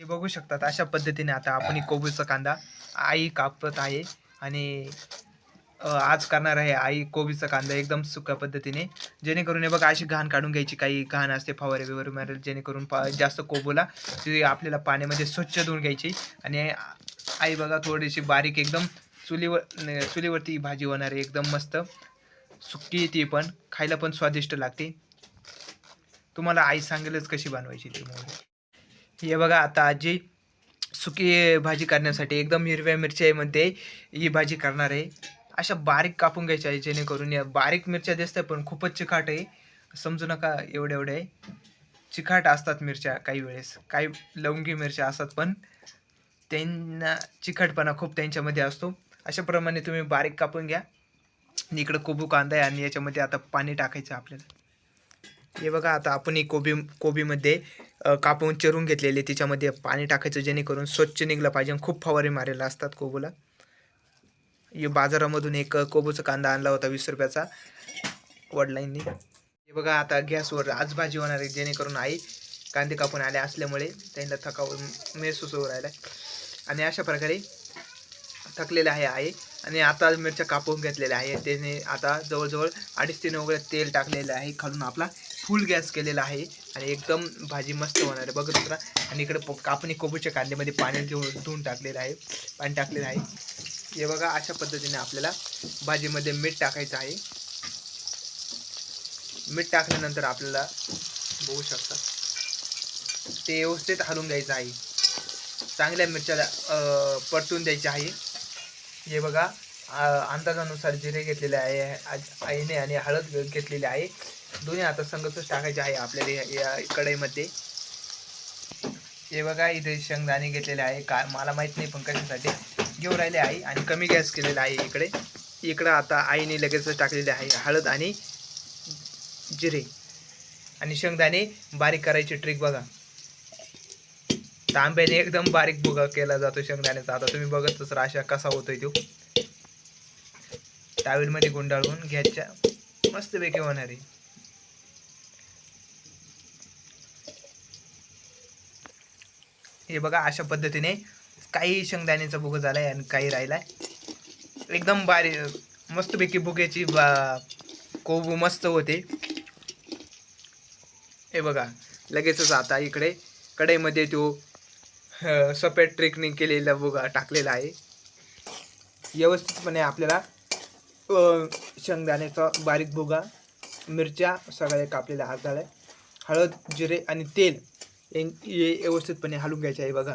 हे बघू शकतात. अशा पद्धतीने आता आपण कोबीचा कांदा आई कापत आहे आणि आज करणार आहे आई कोबीचा कांदा एकदम सुक्या पद्धतीने. जेणेकरून हे बघा अशी घाण काढून घ्यायची. काही घाण असते फवारे बिवारे मारेल. जेणेकरून पा जास्त कोबूला ती आपल्याला पाण्यामध्ये स्वच्छ धुवून घ्यायची. आणि आई बघा थोडीशी बारीक एकदम चुलीवर चुलीवरती भाजी होणार आहे. एकदम मस्त सुकी ती पण. खायला पण स्वादिष्ट लागते. तुम्हाला आई सांगेलच कशी बनवायची ती हे बघा आता आजी सुकी भाजी करण्यासाठी एकदम हिरव्या मिरच्यामध्ये ही भाजी करणार आहे. अशा बारीक कापून घ्यायच्या आहे जेणेकरून या बारीक मिरच्या दिसत आहे पण खूपच चिकाट आहे. समजू नका एवढे एवढे चिकाट असतात मिरच्या काही वेळेस. काही लवंगी मिरच्या असतात पण त्यांना चिकटपणा खूप त्यांच्यामध्ये असतो. अशाप्रमाणे तुम्ही बारीक कापून घ्या. इकडं कोबू कांदा आहे आणि याच्यामध्ये आता पाणी टाकायचं आपल्याला. हे बघा आता आपण ही कोबी कोबीमध्ये कापून चिरून घेतलेले तिच्यामध्ये पाणी टाकायचं जेणेकरून स्वच्छ निघलं पाहिजे आणि खूप फवारे मारेला असतात कोबूला. हे बाजारामधून एक कोबूचा कांदा आणला होता वीस रुपयाचा वडिलांनी. हे बघा आता गॅसवर आज भाजी होणार आहे जेणेकरून आई कांदे कापून आले असल्यामुळे त्यांना थकाव महसूस होऊ राहिला आणि अशा प्रकारे थकलेले आहे आई आणि आता मिरच्या कापून घेतलेल्या आहे. त्याने आता जवळजवळ अडीच तीन वगैरे तेल टाकलेलं आहे खालून आपला. फुल गॅस केलेला आहे आणि एकदम भाजी मस्त होणार आहे. बघत होता आणि इकडे प- कापणी कोबूच्या कांद्यामध्ये पाणी धुवून धुवून टाकलेलं आहे. पाणी टाकलेलं आहे. हे बघा अशा पद्धतीने आपल्याला भाजीमध्ये मीठ टाकायचं आहे. मीठ टाकल्यानंतर आपल्याला बघू शकता. ते व्यवस्थित हलवून द्यायचं आहे. चांगल्या मिरच्याला परतून द्यायचे आहे. हे बघा अंदाजानुसार जिरे घेतलेले आहे आज- आईने आणि हळद घेतलेली आहे. दोन्ही आता संगतच टाकायचे आहे आपल्याला या- कढईमध्ये. हे बघा इथे शेंगदाणे घेतलेले आहे. का मला माहीत नाही पण कशासाठी. घेऊन राहिले आहे आणि कमी गॅस केलेला आहे इकडे. इकडं आता आईने लगेच टाकलेले आहे हळद आणि जिरे. आणि शेंगदाणे बारीक करायची ट्रिक बघा. तांब्याने एकदम बारीक भुगा केला जातो शेंगदाण्याचा. आता तुम्ही बघतच राशा कसा होतोय तो. मध्ये गुंडाळून घ्यायच्या. मस्तपैकी होणार आहे. हे बघा अशा पद्धतीने काही शेंगदाण्याचा भुगा झालाय आणि काही राहिलाय. एकदम बारी मस्तपैकी भुग्याची बा कोबू मस्त होते. हे बघा लगेचच आता इकडे कढईमध्ये तो सफेद ट्रेकने केलेला भुगा टाकलेला आहे. व्यवस्थितपणे आपल्याला शेंगदाण्याचा बारीक भुगा मिरच्या सगळ्या कापलेल्या हात झाल्या हळद जिरे आणि तेल हे हे व्यवस्थितपणे हलून घ्यायचे आहे बघा.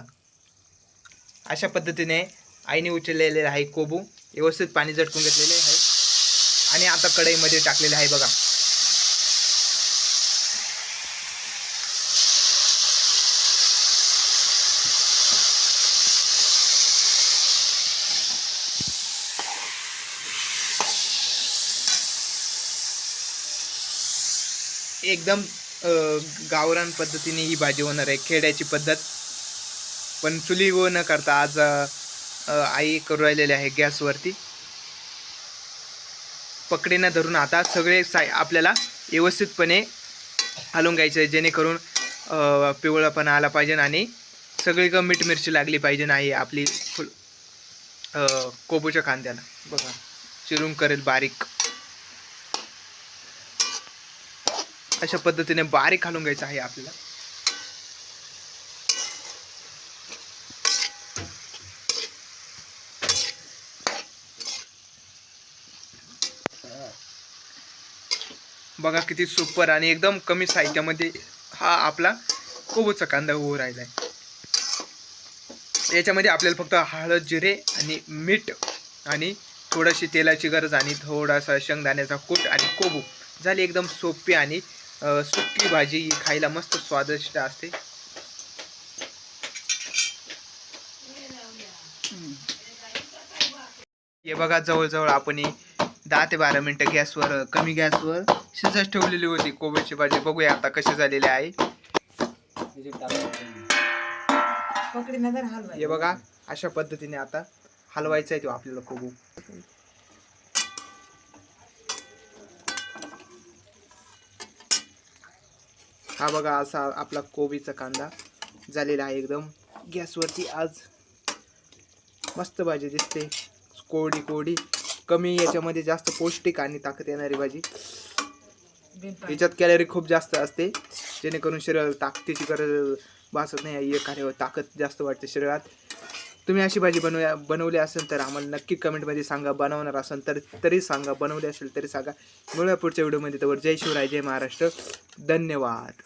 अशा पद्धतीने आईने उचललेले आहे कोबू. व्यवस्थित पाणी झटकून घेतलेले आहे. आणि आता कढईमध्ये टाकलेले आहे बघा. एकदम गावरान पद्धतीने ही भाजी होणार आहे. खेड्याची पद्धत. पण चुली व न करता आज आई करू राहिलेली आहे गॅसवरती. पकडेनं धरून आता सगळे साय आपल्याला व्यवस्थितपणे हलवून घ्यायचं आहे. जेणेकरून पिवळापणा आला पाहिजे आणि सगळी ग मीठ मिरची लागली पाहिजे नाही आपली फुल कोबूच्या कांद्याला. बघा चिरून करेल बारीक. अशा पद्धतीने बारीक घालून घ्यायचं आहे आपल्याला. बघा किती सुपर आणि एकदम कमी साहित्यामध्ये हा आपला कोबूचा कांदा होऊ राहिला आहे याच्यामध्ये आपल्याला फक्त हळद जिरे आणि मीठ आणि थोडीशी तेलाची गरज आणि थोडासा शेंगदाण्याचा कूट आणि कोबू. झाली एकदम सोपी आणि सुकी भाजी ही खायला मस्त स्वादिष्ट असते. हे बघा जवळजवळ आपण दहा ते बारा मिनटं गॅसवर कमी गॅसवर शिजत ठेवलेली होती कोबीची भाजी. बघूया आता कशी झालेली आहे. हे बघा अशा पद्धतीने आता हलवायचा आहे तो आपल्याला कोबू. हा बघा असा आपला कोबीचा कांदा झालेला आहे एकदम. गॅसवरती आज मस्त भाजी दिसते. कोरडी कोरडी. कमी याच्यामध्ये जास्त पौष्टिक आणि ताकद येणारी भाजी. याच्यात कॅलरी खूप जास्त असते. जेणेकरून शरीराला ताकदीची गरज भासत नाही. कार्य ताकद जास्त वाटते शरीरात. तुम्ही अशी भाजी बनवल्या बनवली असेल तर आम्हाला नक्की कमेंटमध्ये सांगा. बनवणार असेल तर तरी सांगा. बनवली असेल तरी सांगा. मिळूया पुढच्या व्हिडिओमध्ये तर जय शिवराय जय महाराष्ट्र. धन्यवाद.